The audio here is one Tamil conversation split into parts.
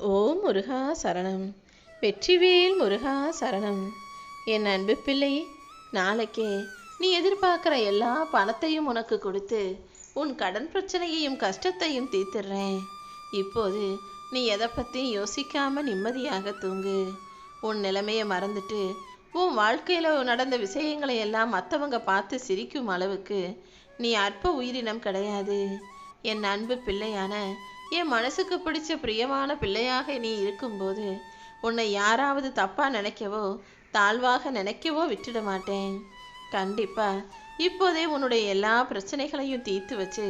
ஓம் முருகா சரணம். வெற்றிவேல் முருகா சரணம். என் அன்பு பிள்ளை நாளைக்கே நீ எதிர்பார்க்குற எல்லா பணத்தையும் உனக்கு கொடுத்து உன் கடன் பிரச்சனையையும் கஷ்டத்தையும் தீர்த்துடுறேன். இப்போது நீ எதை பற்றியும் யோசிக்காம நிம்மதியாக தூங்கு. உன் நிலைமையை மறந்துட்டு உன் வாழ்க்கையில் நடந்த விஷயங்களை எல்லாம் மற்றவங்க பார்த்து சிரிக்கும் அளவுக்கு நீ அற்ப உயிரினம் கிடையாது. என் அன்பு பிள்ளையான என் மனசுக்கு பிடிச்ச பிரியமான பிள்ளையாக நீ இருக்கும்போது உன்னை யாராவது தப்பாக நினைக்கவோ தாழ்வாக நினைக்கவோ விட்டுட மாட்டேன். கண்டிப்பா இப்போதே உன்னுடைய எல்லா பிரச்சனைகளையும் தீர்த்து வச்சு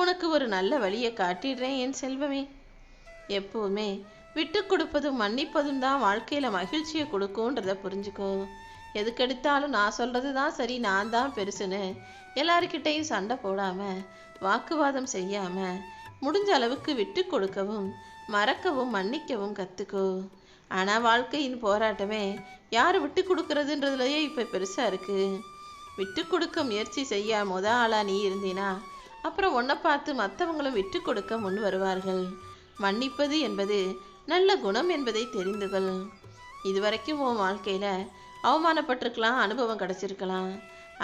உனக்கு ஒரு நல்ல வழியை காட்டிடுறேன் என் செல்வமே. எப்போவுமே விட்டு கொடுப்பதும் மன்னிப்பதும் தான் வாழ்க்கையில் மகிழ்ச்சியை கொடுக்கும்ன்றத புரிஞ்சுக்கோ. எதுக்கெடுத்தாலும் நான் சொல்கிறது தான் சரி நான் தான் பெருசுன்னு எல்லாருக்கிட்டையும் சண்டை போடாமல் வாக்குவாதம் செய்யாமல் முடிஞ்ச அளவுக்கு விட்டு கொடுக்கவும் மறக்கவும் மன்னிக்கவும் கற்றுக்கோ ஆனால் வாழ்க்கையின் போராட்டமே யார் விட்டு கொடுக்கறதுன்றதுலயே இப்போ பெருசாக இருக்குது விட்டு கொடுக்க முயற்சி செய்ய முத ஆளாக நீ இருந்தினா அப்புறம் உன்னை பார்த்து மற்றவங்களும் விட்டு கொடுக்க முன் வருவார்கள். மன்னிப்பது என்பது நல்ல குணம் என்பதை தெரிந்து கொள். இதுவரைக்கும் உன் வாழ்க்கையில் அவமானப்பட்டிருக்கலாம் அனுபவம் கிடச்சிருக்கலாம்.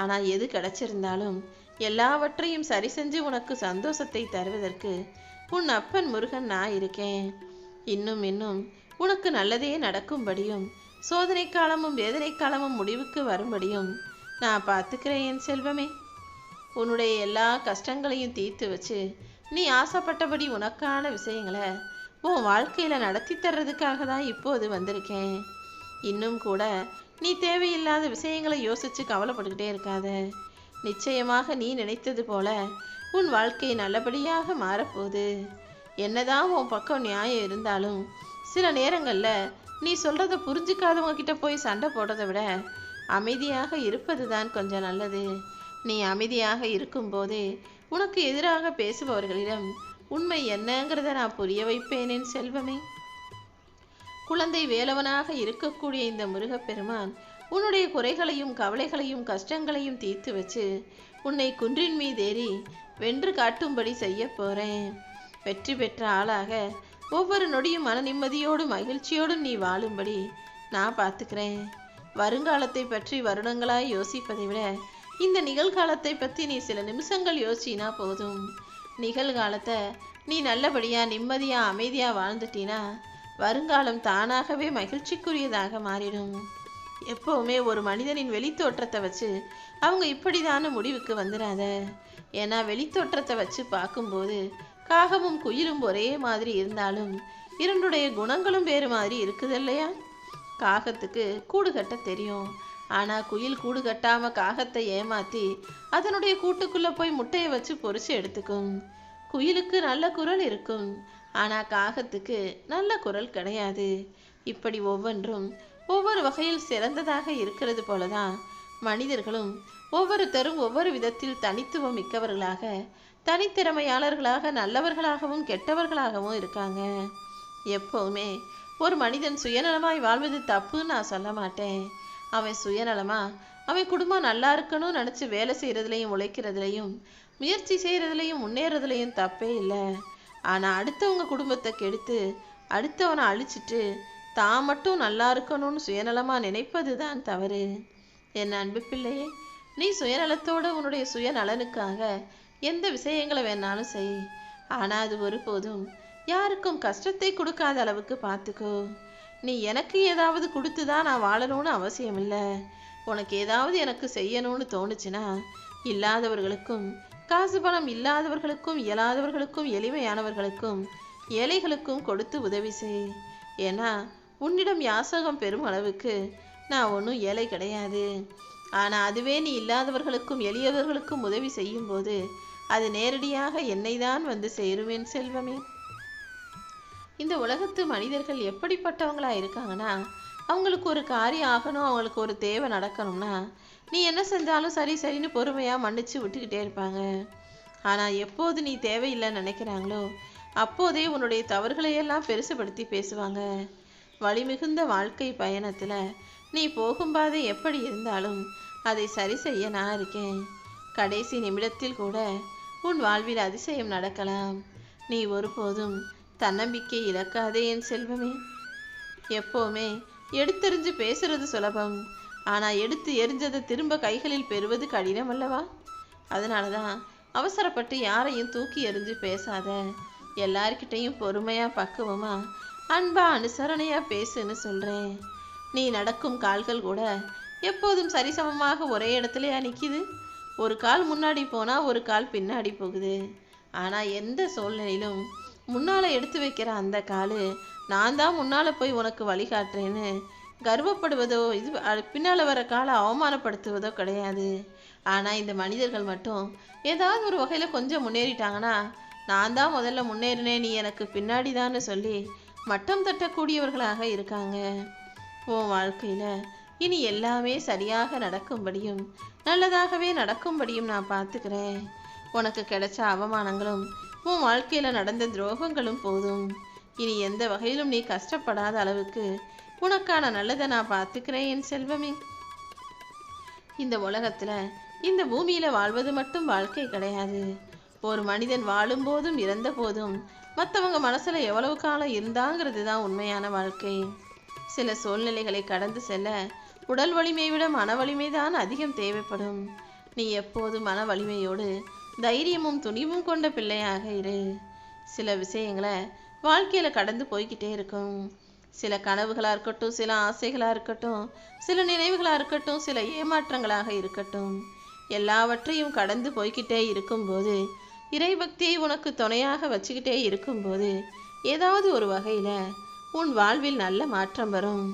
ஆனால் எது கிடச்சிருந்தாலும் எல்லாவற்றையும் சரி செஞ்சு உனக்கு சந்தோஷத்தை தருவதற்கு உன் அப்பன் முருகன் நான் இருக்கேன். இன்னும் இன்னும் உனக்கு நல்லதே நடக்கும்படியும் சோதனை காலமும் வேதனை காலமும் முடிவுக்கு வரும்படியும் நான் பார்த்துக்கிறேன் என் செல்வமே. உன்னுடைய எல்லா கஷ்டங்களையும் தீர்த்து வச்சு நீ ஆசைப்பட்டபடி உனக்கான விஷயங்களை உன் வாழ்க்கையில் நடத்தி தர்றதுக்காக தான் இப்போது வந்திருக்கேன். இன்னும் கூட நீ தேவையில்லாத விஷயங்களை யோசித்து கவலைப்பட்டுக்கிட்டே இருக்காத. நிச்சயமாக நீ நினைத்தது போல உன் வாழ்க்கை நல்லபடியாக மாறப்போகுது. என்னதான் உன் பக்கம் நியாயம் இருந்தாலும் சில நேரங்களில் நீ சொல்கிறத புரிஞ்சுக்காதவங்க கிட்ட போய் சண்டை போடுறதை விட அமைதியாக இருப்பது தான் கொஞ்சம் நல்லது. நீ அமைதியாக இருக்கும்போது உனக்கு எதிராக பேசுபவர்களிடம் உண்மை என்னங்கிறத நான் புரிய வைப்பேனேன் செல்வமே. குழந்தை வேலவனாக இருக்கக்கூடிய இந்த முருகப்பெருமான் உன்னுடைய குறைகளையும் கவலைகளையும் கஷ்டங்களையும் தீர்த்து வச்சு உன்னை குன்றின் மீதேறி வென்று காட்டும்படி செய்ய போறேன். வெற்றி பெற்ற ஆளாக ஒவ்வொரு நொடியும் மன நிம்மதியோடும் மகிழ்ச்சியோடும் நீ வாழும்படி நான் பார்த்துக்கிறேன். வருங்காலத்தை பற்றி வருடங்களாய் யோசிப்பதை விட இந்த நிகழ்காலத்தை பற்றி நீ சில நிமிஷங்கள் யோசிச்சினா போதும். நிகழ்காலத்தை நீ நல்லபடியா நிம்மதியா அமைதியா வாழ்ந்துட்டீனா வருங்காலம் தானாகவே மகிழ்ச்சிக்குரியதாக மாறிடும். எப்பவுமே ஒரு மனிதனின் வெளித்தோற்றத்தை வச்சு அவங்க இப்படிதான முடிவுக்கு வந்துடாத ஏன்னா வெளித்தோற்றத்தை வச்சு பார்க்கும்போது காகமும் குயிலும் ஒரே மாதிரி இருந்தாலும் இரண்டுடைய குணங்களும் வேறு மாதிரி இருக்குது இல்லையா காகத்துக்கு கூடு கட்ட தெரியும். ஆனா குயில் கூடு கட்டாம காகத்தை ஏமாத்தி அதனுடைய கூட்டுக்குள்ளே போய் முட்டையை வச்சு பொறிச்சு எடுத்துக்கும். குயிலுக்கு நல்ல குரல் இருக்கும். ஆனா காகத்துக்கு நல்ல குரல் கிடையாது. இப்படி ஒவ்வொன்றும் ஒவ்வொரு வகையில் சிறந்ததாக இருக்கிறது போலதான் மனிதர்களும் ஒவ்வொருத்தரும் ஒவ்வொரு விதத்தில் தனித்துவம் மிக்கவர்களாக தனித்திறமையாளர்களாக நல்லவர்களாகவும் கெட்டவர்களாகவும் இருக்காங்க. எப்பவுமே ஒரு மனிதன் சுயநலமாய் வாழ்வது தப்புன்னு நான் சொல்ல மாட்டேன். அவன் சுயநலமா? அவன் குடும்பம் நல்லா இருக்கணும்னு நினச்சி வேலை செய்கிறதுலையும் உழைக்கிறதுலையும் முயற்சி செய்கிறதுலையும் முன்னேறதுலையும் தப்பே இல்லை. ஆனால் அடுத்தவங்க குடும்பத்தை கெடுத்து அடுத்தவனை அழிச்சிட்டு தான் மட்டும் நல்லா இருக்கணும்னு சுயநலமாக நினைப்பது தான் தவறு. என் அன்பு பிள்ளையே நீ சுயநலத்தோட உன்னுடைய சுயநலனுக்காக எந்த விஷயங்களை வேணாலும் செய். ஆனால் அது ஒருபோதும் யாருக்கும் கஷ்டத்தை கொடுக்காத அளவுக்கு பார்த்துக்கோ நீ எனக்கு ஏதாவது கொடுத்து தான் நான் வாழணும்னு அவசியம் இல்லை உனக்கு ஏதாவது எனக்கு செய்யணும்னு தோணுச்சுன்னா இல்லாதவர்களுக்கும் காசு பணம் இல்லாதவர்களுக்கும் இயலாதவர்களுக்கும் எளிமையானவர்களுக்கும் ஏழைகளுக்கும் கொடுத்து உதவி செய். ஏன்னா உன்னிடம் யாசகம் பெறும் அளவுக்கு நான் ஒன்றும் ஏழை கிடையாது. ஆனால் அதுவே நீ இல்லாதவர்களுக்கும் எளியவர்களுக்கும் உதவி செய்யும்போது அது நேரடியாக என்னை தான் வந்து சேருவேன் செல்வமே. இந்த உலகத்து மனிதர்கள் எப்படிப்பட்டவங்களா இருக்காங்கன்னா அவங்களுக்கு ஒரு காரியம் ஆகணும் அவங்களுக்கு ஒரு தேவை நடக்கணும்னா நீ என்ன செஞ்சாலும் சரி சரின்னு பொறுமையாக மன்னிச்சு விட்டுக்கிட்டே இருப்பாங்க. ஆனால் எப்போது நீ தேவையில்லைன்னு நினைக்கிறாங்களோ அப்போதே உன்னுடைய தவறுகளையெல்லாம் பெருசுபடுத்தி பேசுவாங்க. வழிமிகுந்த வாழ்க்கை பயணத்தில் நீ போகும்பாதை எப்படி இருந்தாலும் அதை சரி செய்ய நான் இருக்கேன். கடைசி நிமிடத்தில் கூட உன் வாழ்வில் அதிசயம் நடக்கலாம். நீ ஒருபோதும் தன்னம்பிக்கை இழக்காதே என் செல்வமே. எப்போவுமே எடுத்தெறிஞ்சு பேசுறது சுலபம். ஆனால் எடுத்து எரிஞ்சதை திரும்ப கைகளில் பெறுவது கடினம் அல்லவா? அதனால தான் அவசரப்பட்டு யாரையும் தூக்கி எறிஞ்சு பேசாத எல்லார்கிட்டையும் பொறுமையாக பக்குவமா அன்பா அனுசரணையாக பேசுன்னு சொல்கிறேன் நீ நடக்கும் கால்கள் கூட எப்போதும் சரிசமமாக ஒரே இடத்துலயா நிற்கிது ஒரு கால் முன்னாடி போனால் ஒரு கால் பின்னாடி போகுது. ஆனால் எந்த சூழ்நிலையிலும் முன்னால் எடுத்து வைக்கிற அந்த கால் நான் தான் முன்னால் போய் உனக்கு வழிகாட்டுறேன்னு கர்வப்படுவதோ இது பின்னால் வர காலை அவமானப்படுத்துவதோ கிடையாது. ஆனால் இந்த மனிதர்கள் மட்டும் ஏதாவது ஒரு வகையில் கொஞ்சம் முன்னேறிட்டாங்கன்னா நான் தான் முதல்ல முன்னேறினேன் நீ எனக்கு பின்னாடி தான்னு சொல்லி மட்டம் தட்டக்கூடியவர்களாக இருக்காங்க. உன் வாழ்க்கையில் இனி எல்லாமே சரியாக நடக்கும்படியும் நல்லதாகவே நடக்கும்படியும் நான் பார்த்துக்கிறேன். உனக்கு கிடைச்ச அவமானங்களும் உன் வாழ்க்கையில் நடந்த துரோகங்களும் போதும். இனி எந்த வகையிலும் நீ கஷ்டப்படாத அளவுக்கு உனக்கான நல்லதை நான் பார்த்துக்கிறேன் என் செல்வமே. இந்த உலகத்துல இந்த பூமியில வாழ்வது மட்டும் வாழ்க்கை கிடையாது. ஒரு மனிதன் வாழும் போதும் இறந்த போதும் மற்றவங்க மனசில் எவ்வளவு காலம் இருந்தாங்கிறது தான் உண்மையான வாழ்க்கை. சில சூழ்நிலைகளை கடந்து செல்ல உடல் வலிமையை விட மன வலிமை தான் அதிகம் தேவைப்படும். நீ எப்போது மன வலிமையோடு தைரியமும் துணிவும் கொண்ட பிள்ளையாக இரு. சில விஷயங்களை வாழ்க்கையில் கடந்து போய்கிட்டே இருக்கும். சில கனவுகளாக இருக்கட்டும் சில ஆசைகளாக இருக்கட்டும் சில நினைவுகளாக இருக்கட்டும் சில ஏமாற்றங்களாக இருக்கட்டும். எல்லாவற்றையும் கடந்து போய்கிட்டே இருக்கும்போது இறைபக்தியை உனக்கு துணையாக வச்சுக்கிட்டே இருக்கும்போது ஏதாவது ஒரு வகையில் உன் வாழ்வில் நல்ல மாற்றம் வரும்.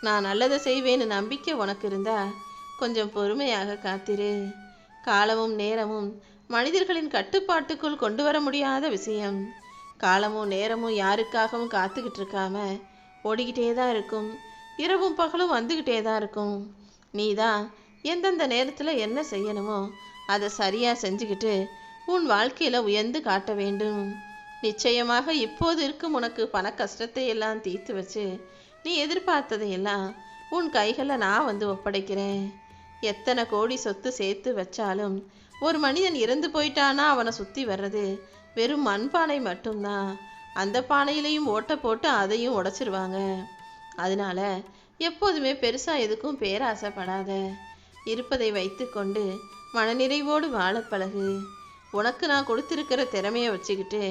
நான் நல்லதை செய்வேன்னு நம்பிக்கை உனக்கு இருந்தா கொஞ்சம் பொறுமையாக காத்திரு. காலமும் நேரமும் மனிதர்களின் கட்டுப்பாட்டுக்குள் கொண்டு வர முடியாத விஷயம். காலமும் நேரமும் யாருக்காகவும் காத்துக்கிட்டு இருக்காம ஓடிக்கிட்டே தான் இருக்கும். இரவும் பகலும் வந்துக்கிட்டே தான் இருக்கும். நீ தான் எந்தெந்த நேரத்தில் என்ன செய்யணுமோ அதை சரியாக செஞ்சுக்கிட்டு உன் வாழ்க்கையில் உயர்ந்து காட்ட வேண்டும். நிச்சயமாக இப்போது இருக்கும் உனக்கு பண கஷ்டத்தை எல்லாம் தீர்த்து வச்சு நீ எதிர்பார்த்ததை எல்லாம் உன் கைகளில் நான் வந்து ஒப்படைக்கிறேன். எத்தனை கோடி சொத்து சேர்த்து வச்சாலும் ஒரு மனிதன் இறந்து போயிட்டானா அவனை சுற்றி வர்றது வெறும் மண்பானை மட்டும்தான். அந்த பானையிலையும் ஓட்டை போட்டு அதையும் உடைச்சிருவாங்க. அதனால எப்போதுமே பெருசாக எதுக்கும் பேராசைப்படாத. இருப்பதை வைத்துக்கொண்டு மனநிறைவோடு வாழ பழகு. உனக்கு நான் கொடுத்திருக்கிற திறமையை வச்சுக்கிட்டு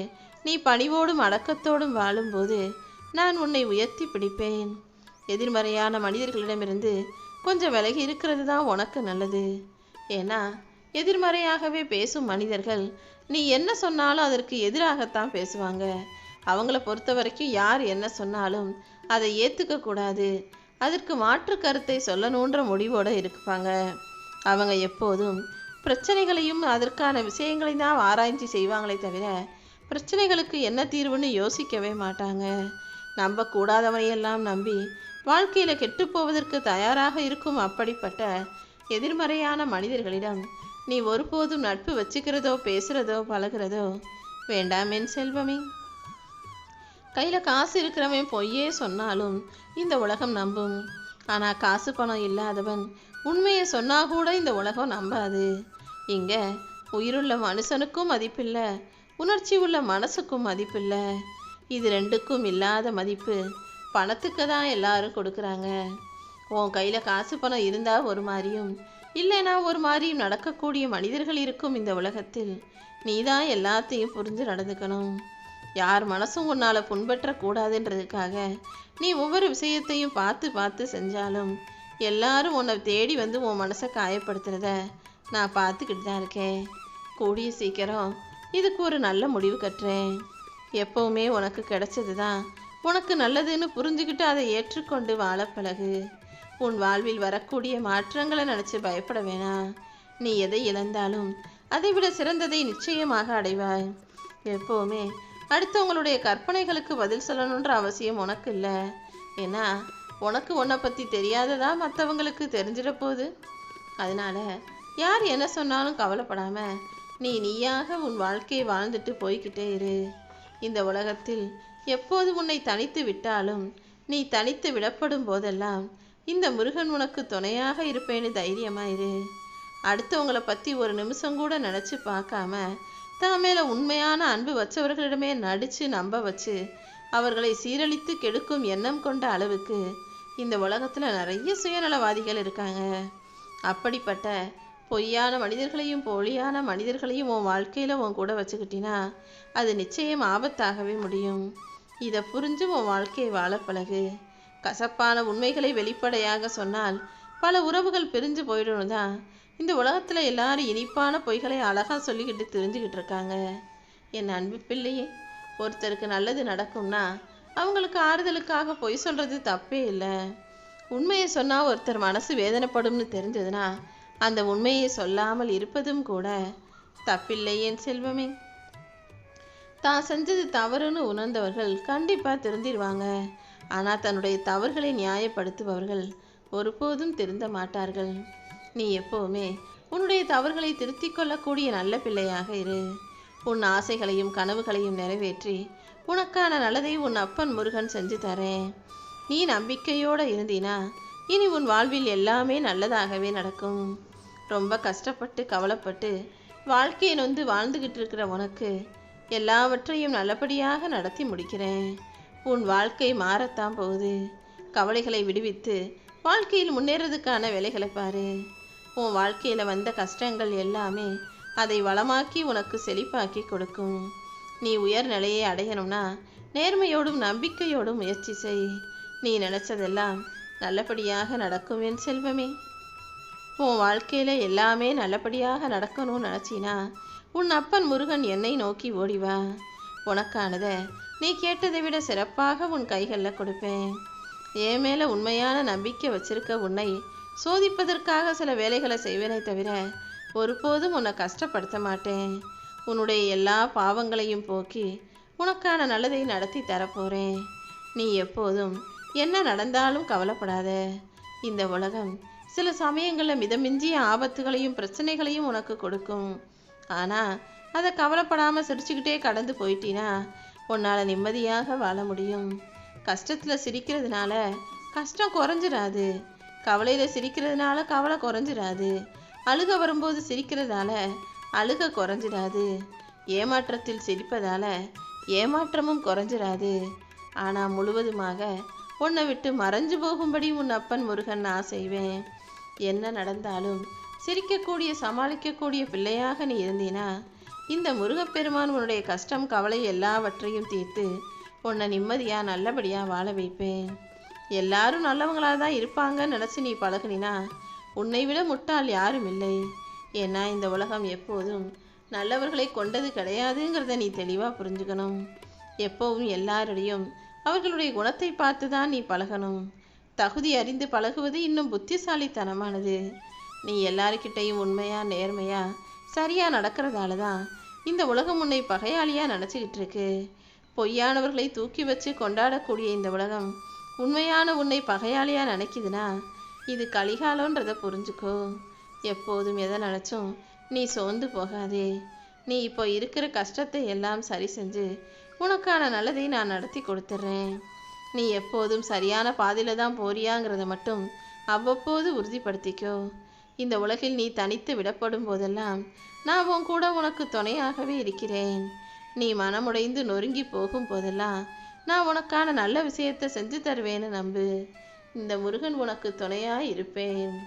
நீ பணிவோடும் அடக்கத்தோடும் வாழும்போது நான் உன்னை உயர்த்தி பிடிப்பேன். எதிர்மறையான மனிதர்களிடமிருந்து கொஞ்சம் விலகி இருக்கிறது தான் உனக்கு நல்லது. ஏன்னா எதிர்மறையாகவே பேசும் மனிதர்கள் நீ என்ன சொன்னாலும் அதற்கு எதிராகத்தான் பேசுவாங்க. அவங்கள பொறுத்த வரைக்கும் யார் என்ன சொன்னாலும் அதை ஏற்றுக்க கூடாது. அதற்கு மாற்று கருத்தை சொல்லணுன்ற முடிவோடு இருப்பாங்க. அவங்க எப்போதும் பிரச்சனைகளையும் அதற்கான விஷயங்களை தான் ஆராய்ச்சி செய்வாங்களே தவிர பிரச்சனைகளுக்கு என்ன தீர்வுன்னு யோசிக்கவே மாட்டாங்க. நம்ப கூடாதவனையெல்லாம் நம்பி வாழ்க்கையில் கெட்டுப்போவதற்கு தயாராக இருக்கும் அப்படிப்பட்ட எதிர்மறையான மனிதர்களிடம் நீ ஒருபோதும் நட்பு வச்சுக்கிறதோ பேசுகிறதோ பழகிறதோ வேண்டாம் செல்வமே. கையில் காசு இருக்கிறவன் பொய்யே சொன்னாலும் இந்த உலகம் நம்பும். ஆனால் காசு பணம் இல்லாதவன் உண்மையை சொன்னா கூட இந்த உலகம் நம்பாது. இங்க உயிருள்ள மனுஷனுக்கும் மதிப்பில்லை உணர்ச்சி உள்ள மனசுக்கும் மதிப்பில்லை. இது ரெண்டுக்கும் இல்லாத மதிப்பு. பணத்துக்கு தான் எல்லாரும் கொடுக்குறாங்க. உன் கையில் காசு பணம் இருந்தால் ஒரு மாதிரியும் இல்லைனா ஒரு மாதிரியும் நடக்கக்கூடிய மனிதர்கள் இருக்கும் இந்த உலகத்தில். நீ தான் எல்லாத்தையும் புரிஞ்சு நடந்துக்கணும். யார் மனசும் உன்னால் புண்பற்றக்கூடாதுன்றதுக்காக நீ ஒவ்வொரு விஷயத்தையும் பார்த்து பார்த்து செஞ்சாலும் எல்லாரும் உன்னை தேடி வந்து உன் மனசை காயப்படுத்துறத நான் பார்த்துக்கிட்டு தான் இருக்கேன். கூடிய சீக்கிரம் இதுக்கு ஒரு நல்ல முடிவு கட்டுறேன். எப்பவுமே உனக்கு கிடைச்சது தான் உனக்கு நல்லதுன்னு புரிஞ்சுக்கிட்டு அதை ஏற்றுக்கொண்டு வாழ பழகு. உன் வாழ்வில் வரக்கூடிய மாற்றங்களை நினச்சி பயப்பட வேணாம். நீ எதை இழந்தாலும் அதை விட சிறந்ததை நிச்சயமாக அடைவாய். எப்போவுமே அடுத்தவங்களுடைய கற்பனைகளுக்கு பதில் சொல்லணுன்ற அவசியம் உனக்கு இல்லை. ஏன்னா உனக்கு உன்னை பற்றி தெரியாததா மற்றவங்களுக்கு தெரிஞ்சிட போகுது. அதனால யார் என்ன சொன்னாலும் கவலைப்படாம நீ நீயாக உன் வாழ்க்கையை வாழ்ந்துட்டு போய்கிட்டே இரு. இந்த உலகத்தில் எப்போது உன்னை தனித்து விட்டாலும் நீ தனித்து விடப்படும் போதெல்லாம் இந்த முருகன் உனக்கு துணையாக இருப்பேன்னு தைரியமாயிரு அடுத்தவங்களை பற்றி ஒரு நிமிஷம் கூட நினச்சி பார்க்காம தான் மேல உண்மையான அன்பு வச்சவர்களிடமே நடிச்சு நம்ப வச்சு அவர்களை சீரழித்து கெடுக்கும் எண்ணம் கொண்ட அளவுக்கு இந்த உலகத்துல நிறைய சுயநலவாதிகள் இருக்காங்க. அப்படிப்பட்ட பொய்யான மனிதர்களையும் போலியான மனிதர்களையும் உன் வாழ்க்கையில உன் கூட வச்சுக்கிட்டினா அது நிச்சயம் ஆபத்தாகவே முடியும். இதை புரிஞ்சு உன் வாழ்க்கையை வாழ பழகு. கசப்பான உண்மைகளை வெளிப்படையாக சொன்னால் பல உறவுகள் பிரிஞ்சு போயிடணும் தான் இந்த உலகத்துல எல்லாரும் இனிப்பான பொய்களை அழகா சொல்லிக்கிட்டு தெரிஞ்சுக்கிட்டு இருக்காங்க. என் அன்பு பிள்ளையே ஒருத்தருக்கு நல்லது நடக்கும்னா அவங்களுக்கு ஆறுதலுக்காக பொய் சொல்றது தப்பே இல்லை. உண்மையை சொன்னா ஒருத்தர் மனசு வேதனைப்படும்னு தெரிஞ்சதுன்னா அந்த உண்மையை சொல்லாமல் இருப்பதும் கூட தப்பில்லை என் செல்வமே. தான் செஞ்சது தவறுன்னு உணர்ந்தவர்கள் கண்டிப்பா திருந்திடுவாங்க ஆனா தன்னுடைய தவறுகளை நியாயப்படுத்துபவர்கள் ஒருபோதும் திருந்த மாட்டார்கள். நீ எப்பவுமே உன்னுடைய தவறுகளை திருத்திக் கொள்ளக்கூடிய நல்ல பிள்ளையாக இரு. உன் ஆசைகளையும் கனவுகளையும் நிறைவேற்றி உனக்கான நல்லதை உன் அப்பன் முருகன் செஞ்சு தரேன். நீ நம்பிக்கையோடு இருந்தினா இனி உன் வாழ்வில் எல்லாமே நல்லதாகவே நடக்கும். ரொம்ப கஷ்டப்பட்டு கவலைப்பட்டு வாழ்க்கையை நொந்து வாழ்ந்துகிட்டு இருக்கிற உனக்கு எல்லாவற்றையும் நல்லபடியாக நடத்தி முடிக்கிறேன். உன் வாழ்க்கை மாறத்தான் போகுது. கவலைகளை விடுவித்து வாழ்க்கையில் முன்னேறதுக்கான வேலைகளை பாரு. உன் வாழ்க்கையில் வந்த கஷ்டங்கள் எல்லாமே அதை வளமாக்கி உனக்கு செழிப்பாக்கி கொடுக்கும். நீ உயர் நிலையை அடையணும்னா நேர்மையோடும் நம்பிக்கையோடும் முயற்சி செய். நீ நினைச்சதெல்லாம் நல்லபடியாக நடக்கும் என் செல்வமே. உன் வாழ்க்கையில எல்லாமே நல்லபடியாக நடக்கணும்னு நினச்சினா உன் அப்பன் முருகன் என்னை நோக்கி ஓடிவா உனக்கானத நீ கேட்டதை விட சிறப்பாக உன் கைகளில் கொடுப்பேன். என் மேலே உண்மையான நம்பிக்கை வச்சிருக்க உன்னை சோதிப்பதற்காக சில வேலைகளை செய்வேனே தவிர ஒருபோதும் உன்னை கஷ்டப்படுத்த மாட்டேன். உன்னுடைய எல்லா பாவங்களையும் போக்கி உனக்கான நல்லதை நடத்தி தரப்போறேன். நீ எப்போதும் என்ன நடந்தாலும் கவலைப்படாத. இந்த உலகம் சில சமயங்களில் மிதமிஞ்சிய ஆபத்துகளையும் பிரச்சனைகளையும் உனக்கு கொடுக்கும். ஆனால் அதை கவலைப்படாமல் சிரிச்சுக்கிட்டே கடந்து போயிட்டினா உன்னால் நிம்மதியாக வாழ முடியும். கஷ்டத்தில் சிரிக்கிறதுனால கஷ்டம் குறைஞ்சிராது. கவலையில் சிரிக்கிறதுனால கவலை குறைஞ்சிராது. அழுக வரும்போது சிரிக்கிறதால அழுக குறைஞ்சிடாது ஏமாற்றத்தில் சிரிப்பதால ஏமாற்றமும் குறைஞ்சிடாது ஆனால் முழுவதுமாக உன்னை விட்டு மறைஞ்சு போகும்படி உன் அப்பன் முருகன் நான் செய்வேன். என்ன நடந்தாலும் சிரிக்கக்கூடிய சமாளிக்கக்கூடிய பிள்ளையாக நீ இருந்தீனா இந்த முருகப்பெருமான் உன்னுடைய கஷ்டம் கவலை எல்லாவற்றையும் தீர்த்து உன்னை நிம்மதியாக நல்லபடியாக வாழ வைப்பேன். எல்லாரும் நல்லவங்களாக தான் இருப்பாங்கன்னு நினச்சி நீ பழகுனினா உன்னை விட முட்டாள் யாரும் இல்லை. ஏன்னா இந்த உலகம் எப்போதும் நல்லவர்களை கொண்டது கிடையாதுங்கிறத நீ தெளிவாக புரிஞ்சுக்கணும். எப்போவும் எல்லாரிடையும் அவர்களுடைய குணத்தை பார்த்து தான் நீ பழகணும். தகுதி அறிந்து பழகுவது இன்னும் புத்திசாலித்தனமானது. நீ எல்லாருக்கிட்டையும் உண்மையா நேர்மையா சரியா நடக்கிறதால தான் இந்த உலகம் உன்னை பகையாளியா நினச்சிக்கிட்டு இருக்கு பொய்யானவர்களை தூக்கி வச்சு கொண்டாடக்கூடிய இந்த உலகம் உண்மையான உன்னை பகையாளியா நினைக்குதுன்னா இது கலிகாலன்றதை புரிஞ்சுக்கோ. எப்போதும் எதை நினச்சும் நீ சோர்ந்து போகாதே. நீ இப்போ இருக்கிற கஷ்டத்தை எல்லாம் சரி செஞ்சு உனக்கான நல்லதை நான் நடத்தி கொடுத்துட்றேன் நீ எப்போதும் சரியான பாதையில தான் போறியாங்கிறத மட்டும் அவ்வப்போது உறுதிப்படுத்திக்கோ. இந்த உலகில் நீ தனித்து விடப்படும் போதெல்லாம் நான் உன் கூட உனக்கு துணையாகவே இருக்கிறேன். நீ மனமுடைந்து நொறுங்கி போகும் போதெல்லாம் நான் உனக்கான நல்ல விஷயத்தை செஞ்சு தருவேன்னு நம்பு. இந்த முருகன் உனக்கு துணையாக இருப்பேன்.